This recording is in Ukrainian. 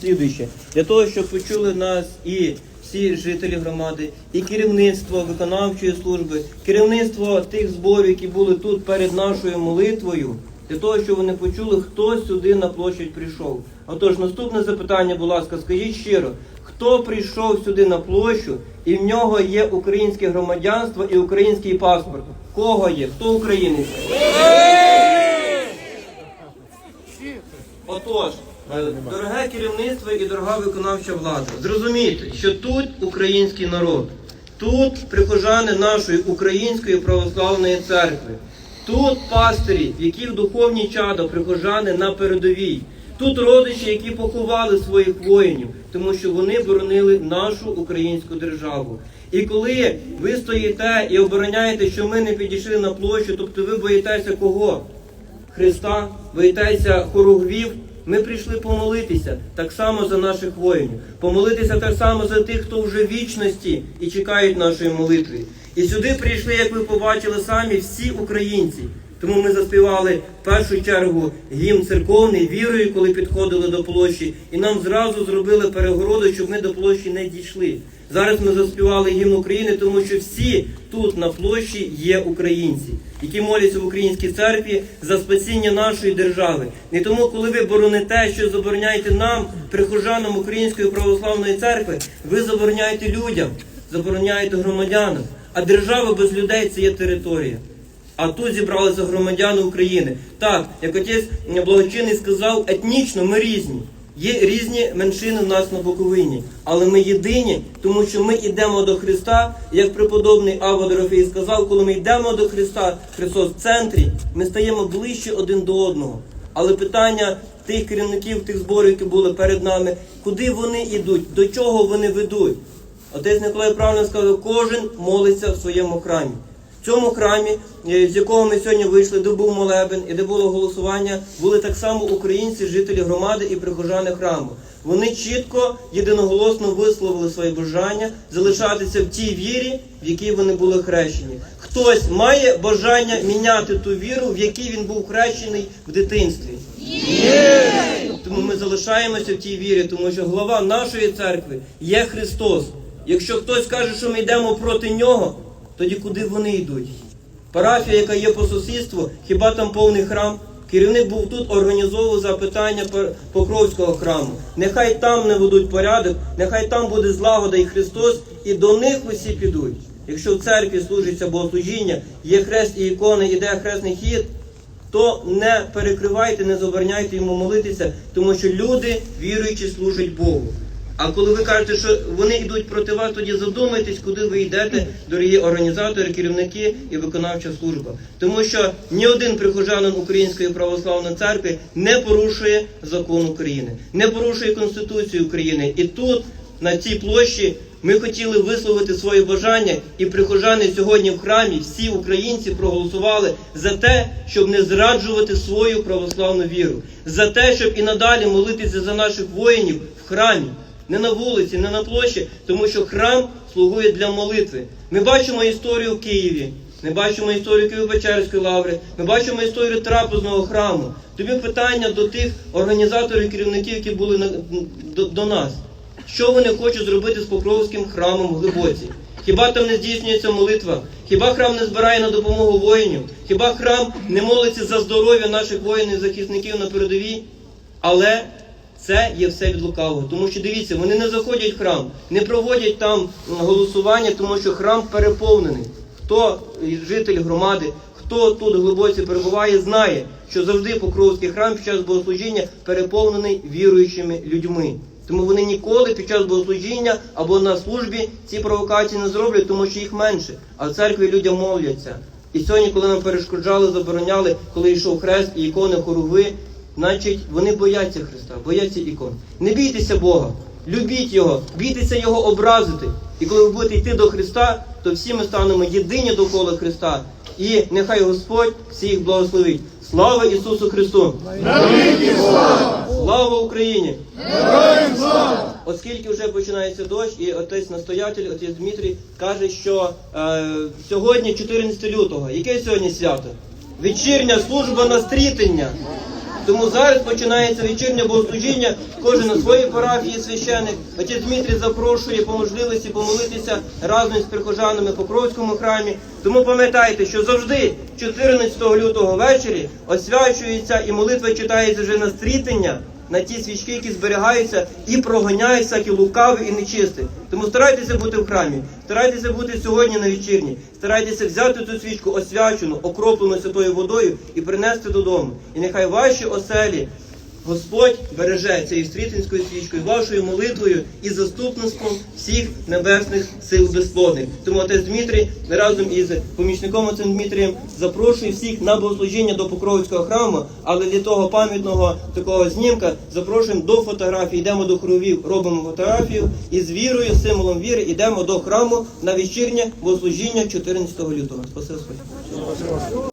Слідуюче, для того, щоб почули нас і всі жителі громади, і керівництво виконавчої служби, керівництво тих зборів, які були тут перед нашою молитвою, для того, щоб вони почули, хто сюди на площадь прийшов. Отож, наступне запитання, будь ласка, скажіть щиро, хто прийшов сюди на площу, і в нього є українське громадянство і український паспорт? Кого є? Хто українець? Отож, дороге керівництво і дорога виконавча влада, зрозумійте, що тут український народ, тут прихожани нашої української православної церкви, тут пастирі, які в духовні чада прихожани на передовій, тут родичі, які поховали своїх воїнів, тому що вони боронили нашу українську державу. І коли ви стоїте і обороняєте, що ми не підійшли на площу, тобто ви боїтеся кого? Христа, боїтеся хоругвів. Ми прийшли помолитися так само за наших воїнів, помолитися так само за тих, хто вже в вічності і чекають нашої молитви. І сюди прийшли, як ви побачили самі, всі українці. Тому ми заспівали в першу чергу гімн церковний вірою, коли підходили до площі, і нам зразу зробили перегороду, щоб ми до площі не дійшли. Зараз ми заспівали гімн України, тому що всі тут на площі є українці, які моляться в українській церкві за спасіння нашої держави. І тому, коли ви бороните, що забороняєте нам, прихожанам Української православної церкви, ви забороняєте людям, забороняєте громадянам. А держава без людей це є територія. А тут зібралися громадяни України. Так, як отець благочинний сказав, етнічно ми різні. Є різні меншини в нас на Буковині, але ми єдині, тому що ми йдемо до Христа, як преподобний Ава Дорофей сказав, коли ми йдемо до Христа, Христос в центрі, ми стаємо ближче один до одного. Але питання тих керівників, тих зборів, які були перед нами, куди вони йдуть, до чого вони ведуть? Отець Николай правильно сказав, кожен молиться в своєму храмі. В цьому храмі, е, з якого ми сьогодні вийшли, де був молебен і де було голосування, були так само українці, жителі громади і прихожани храму. Вони чітко, єдиноголосно висловили своє бажання залишатися в тій вірі, в якій вони були хрещені. Хтось має бажання міняти ту віру, в якій він був хрещений в дитинстві. Тому ми залишаємося в тій вірі, тому що глава нашої церкви є Христос. Якщо хтось каже, що ми йдемо проти нього, тоді куди вони йдуть? Парафія, яка є по сусідству, хіба там повний храм? Керівник був тут, організовував запитання Покровського храму. Нехай там не ведуть порядок, нехай там буде злагода і Христос, і до них усі підуть. Якщо в церкві служиться богослужіння, є хрест і ікони, іде хресний хід, то не перекривайте, не забороняйте йому молитися, тому що люди, віруючи, служать Богу. А коли ви кажете, що вони йдуть проти вас, тоді задумайтесь, куди ви йдете, дорогі організатори, керівники і виконавча служба. Тому що ні один прихожанин Української православної церкви не порушує закон України, не порушує Конституцію України. І тут, на цій площі, ми хотіли висловити своє бажання, і прихожани сьогодні в храмі, всі українці проголосували за те, щоб не зраджувати свою православну віру, за те, щоб і надалі молитися за наших воїнів в храмі. Не на вулиці, не на площі, тому що храм слугує для молитви. Ми бачимо історію в Києві, ми бачимо історію Києво-Печерської лаври, ми бачимо історію трапезного храму. Тобі питання до тих організаторів, керівників, які були на, до, до нас. Що вони хочуть зробити з Покровським храмом в Глибоці? Хіба там не здійснюється молитва? Хіба храм не збирає на допомогу воїнів? Хіба храм не молиться за здоров'я наших воїнів, захисників на передовій? Але це є все від лукавого. Тому що дивіться, вони не заходять в храм, не проводять там голосування, тому що храм переповнений. Хто житель громади, хто тут глибоці перебуває, знає, що завжди Покровський храм під час богослужіння переповнений віруючими людьми. Тому вони ніколи під час богослужіння або на службі ці провокації не зроблять, тому що їх менше. А в церкві людям моляться. І сьогодні, коли нам перешкоджали, забороняли, коли йшов хрест і ікони хоругви, значить вони бояться Христа, бояться ікон. Не бійтеся Бога, любіть Його, бійтеся Його образити. І коли ви будете йти до Христа, то всі ми станемо єдині довкола Христа. І нехай Господь всіх благословить. Слава Ісусу Христу! Слава Україні! Оскільки вже починається дощ, і отець настоятель, отець Дмитрій, каже, що е, сьогодні 14 лютого. Яке сьогодні свято? Вечірня служба настрітення. Тому зараз починається вечірнє богослужіння, кожен на своїй парафії священик. Отець Дмитрій запрошує по можливості помолитися разом з прихожанами в Покровському храмі. Тому пам'ятайте, що завжди 14 лютого ввечері освячується і молитва читається вже на стрітення, на ті свічки, які зберігаються і проганяють всякі лукаві і нечисті. Тому старайтеся бути в храмі, старайтеся бути сьогодні на вечірні, старайтеся взяти цю свічку освячену, окроплену святою водою і принести додому. І нехай ваші оселі Господь береже цією стрітинською свічкою, вашою молитвою і заступництвом всіх небесних сил безплодних. Тому отець Дмитрій разом із помічником отцем Дмитрієм запрошує всіх на богослужіння до Покровського храму, але для того пам'ятного такого знімка запрошуємо до фотографії. Йдемо до хровів, робимо фотографію і з вірою, символом віри йдемо до храму на вечірнє богослужіння 14 лютого. Спаси Господь.